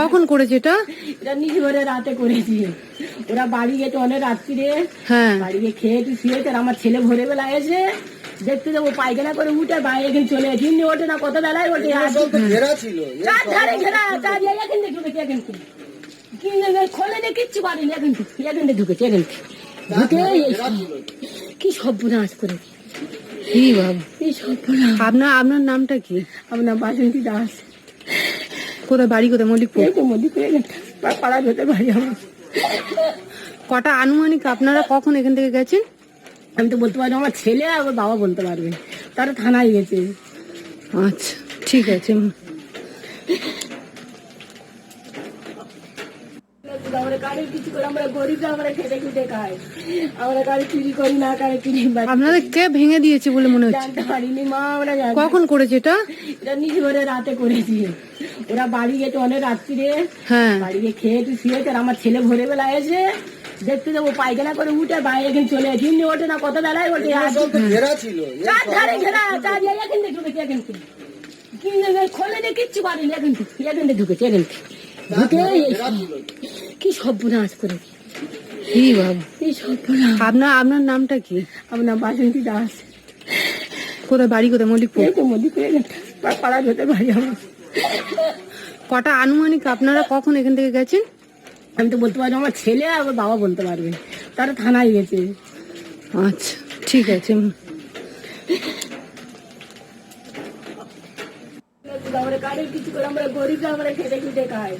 কখন করেছে এটা? এটা নিজে রাতে করেছি। ওরা বাড়ি গেছে অনেক রাত্রিরে। হ্যাঁ। বাড়ি গিয়ে খেয়ে একটু শুয়েছে আমার ছেলে ভোরে বেলা এসে দেখতে যাব পায়খানা করে উঠে বাইরে এখানে চলে ওঠে না কত বেলায় ওঠে ঘেরা ছিল চার ধারে ঘেরা চার এখান ঢুকেছে এখান খোলে দিয়ে কিচ্ছু পারেনি এখান থেকে এখান থেকে ঢুকেছে এখান থেকে কি সর্বনাশ করে। কি বাবা। কি সর্বনাশ। আপনার আপনার নামটা কি? আপনার বাসন্তী দাস। কোথায় বাড়ি কোথায়? মল্লিকপুর? এই তো মধ্যে করে গেছে পাড়া ভেতর বাড়ি আমার। কটা আনুমানিক আপনারা কখন এখান থেকে গেছেন? আমি তো বলতে পারব আমার ছেলে আর বাবা বলতে পারবে। তারা থানায় গেছে। আচ্ছা ঠিক আছে। আমরা কারও কিছু করে আমরা গরিব আমরা খেটে খুটে খাই। আমরা কারও চুরি করি না কারও চুরি আপনাদের কে ভেঙে দিয়েছে বলে মনে হচ্ছে? জানতে পারিনি মা আমরা কখন করেছে এটা? এটা নিজে রাতে করেছি। ওরা বাড়ি গেছে অনেক রাত্রিরে। হ্যাঁ। বাড়ি গিয়ে খেয়ে একটু শুয়েছে আর আমার ছেলে ভোরে বেলা এসে দেখতে যাব পায়খানা করে উঠে বাইরে এখানে চলে গেছে এমনি ওঠে না কত বেলায় ওঠে ঘেরা ছিল চার ধারে ঘেরা চার এখান থেকে ঢুকেছে এখান থেকে। খোলে দিয়ে কিচ্ছু পারেনি এখান থেকে এখান থেকে ঢুকেছে এখান থেকে। ঢুকে এই- কি সর্বনাশ করে কি বাবা কি সর্বনাশ। আপনার আপনার নামটা কি? আপনার বাসন্তী দাস। কোথায় বাড়ি কোথায় মল্লিকপুর? গেছে পাড়া ভেতর বাড়ি আমার। কটা আনুমানিক আপনারা কখন এখান থেকে গেছেন? আমি তো বলতে পারি আমার ছেলে আর আমার বাবা বলতে পারবে। তারা থানায় গেছে। আচ্ছা ঠিক আছে। আমরা কারও কিছু করে আমরা গরিব আমরা খেটে খুটে খাই।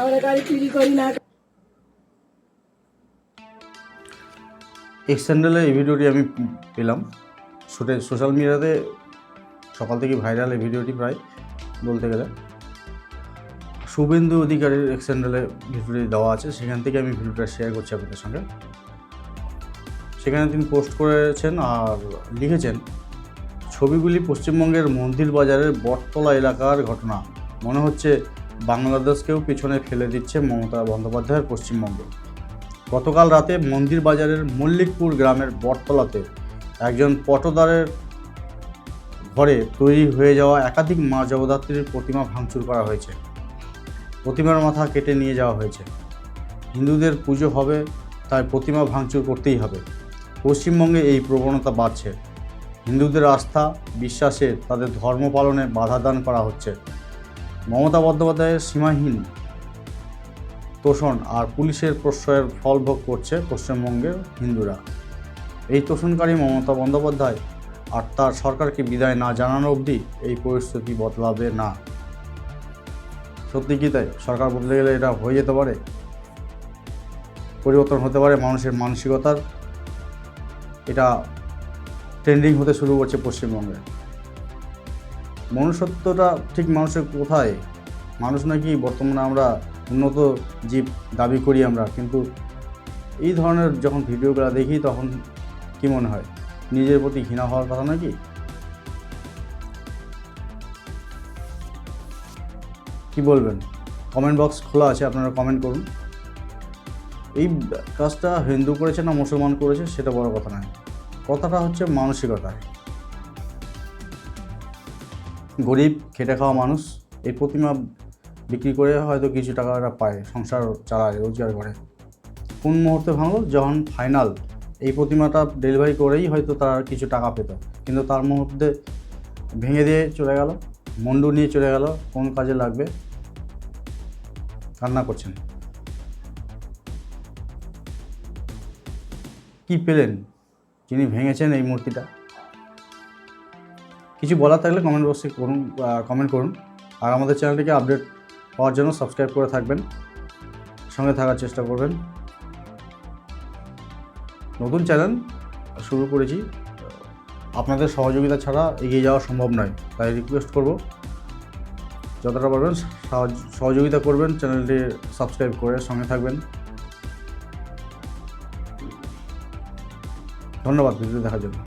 আমরা কারও চুরি করি না। এক্স স্যান্ডেলে এই ভিডিওটি আমি পেলাম। সোশ্যাল মিডিয়াতে সকাল থেকে ভাইরাল এই ভিডিওটি প্রায় বলতে গেলে। শুভেন্দু অধিকারের এক্স স্যান্ডেলে ভিডিওটি দেওয়া আছে, সেখান থেকে আমি ভিডিওটা শেয়ার করছি আপনাদের সঙ্গে। সেখানে তিনি পোস্ট করেছেন আর লিখেছেন, ছবিগুলি পশ্চিমবঙ্গের মন্দির বাজারের বটতলা এলাকার ঘটনা। মনে হচ্ছে বাংলাদেশকেও পিছনে ফেলে দিচ্ছে মমতা বন্দ্যোপাধ্যায়ের পশ্চিমবঙ্গ। গতকাল রাতে মন্দির বাজারের মল্লিকপুর গ্রামের বটতলাতে একজন পটদারের ঘরে তৈরি হয়ে যাওয়া একাধিক মা জগদ্ধাত্রীর প্রতিমা ভাঙচুর করা হয়েছে। প্রতিমার মাথা কেটে নিয়ে যাওয়া হয়েছে। হিন্দুদের পুজো হবে, তাই প্রতিমা ভাঙচুর করতেই হবে। পশ্চিমবঙ্গে এই প্রবণতা বাড়ছে। হিন্দুদের আস্থা, বিশ্বাসে তাদের ধর্ম পালনে বাধা দান করা হচ্ছে। মমতা বন্দ্যোপাধ্যায়ের সীমাহীন তোষণ আর পুলিশের প্রশ্রয়ের ফল ভোগ করছে পশ্চিমবঙ্গের হিন্দুরা। এই তোষণকারী মমতা বন্দ্যোপাধ্যায় আর তার সরকারকে বিদায় না জানানো অবধি এই পরিস্থিতি বদলাবে না। সত্যি কি তাই? সরকার বদলে গেলে এটা হয়ে যেতে পারে? পরিবর্তন হতে পারে মানুষের মানসিকতার? এটা ট্রেন্ডিং হতে শুরু করছে পশ্চিমবঙ্গে। মনুষ্যত্বটা ঠিক মানুষের কোথায়? মানুষ নাকি বর্তমানে আমরা উন্নত জীব দাবি করি আমরা, কিন্তু এই ধরনের যখন ভিডিওগুলো দেখি তখন কি মনে হয়? নিজের প্রতি ঘৃণা হওয়ার কথা নাকি? কি বলবেন? কমেন্ট বক্স খোলা আছে, আপনারা কমেন্ট করুন। এই কাজটা হিন্দু করেছে না মুসলমান করেছে সেটা বড় কথা নয়। কথাটা হচ্ছে মানসিকতায় গরিব, খেটে খাওয়া মানুষ, এই প্রতিমা বিক্রি করে হয়তো কিছু টাকা ওরা পায়, সংসার চালায়, রোজগার করে। কোন মুহূর্তে ভাঙলো? যখন ফাইনাল এই প্রতিমাটা ডেলিভারি করেই হয়তো তার কিছু টাকা পেত। কিন্তু তার মুহূর্তে ভেঙে দিয়ে চলে গেল মন্ডু নিয়ে চলে গেল, কোন কাজে লাগবে? কান্না করছেন। কি পেলেন? যিনি ভেঙেছেন এই মূর্তিটা। কিছু বলার থাকলে কমেন্ট বক্সে করুন কমেন্ট করুন। আর আমাদের চ্যানেলটিকে আপডেট পাওয়ার জন্য সাবস্ক্রাইব করে থাকবেন। সঙ্গে থাকার চেষ্টা করবেন। নতুন চ্যানেল শুরু করেছি। আপনাদের সহযোগিতা ছাড়া এগিয়ে যাওয়া সম্ভব নয়, তাই রিকোয়েস্ট করব। যতটা পারবেন সহযোগিতা করবেন চ্যানেলটি সাবস্ক্রাইব করে সঙ্গে থাকবেন। ধন্যবাদ ভিডিও দেখার জন্য।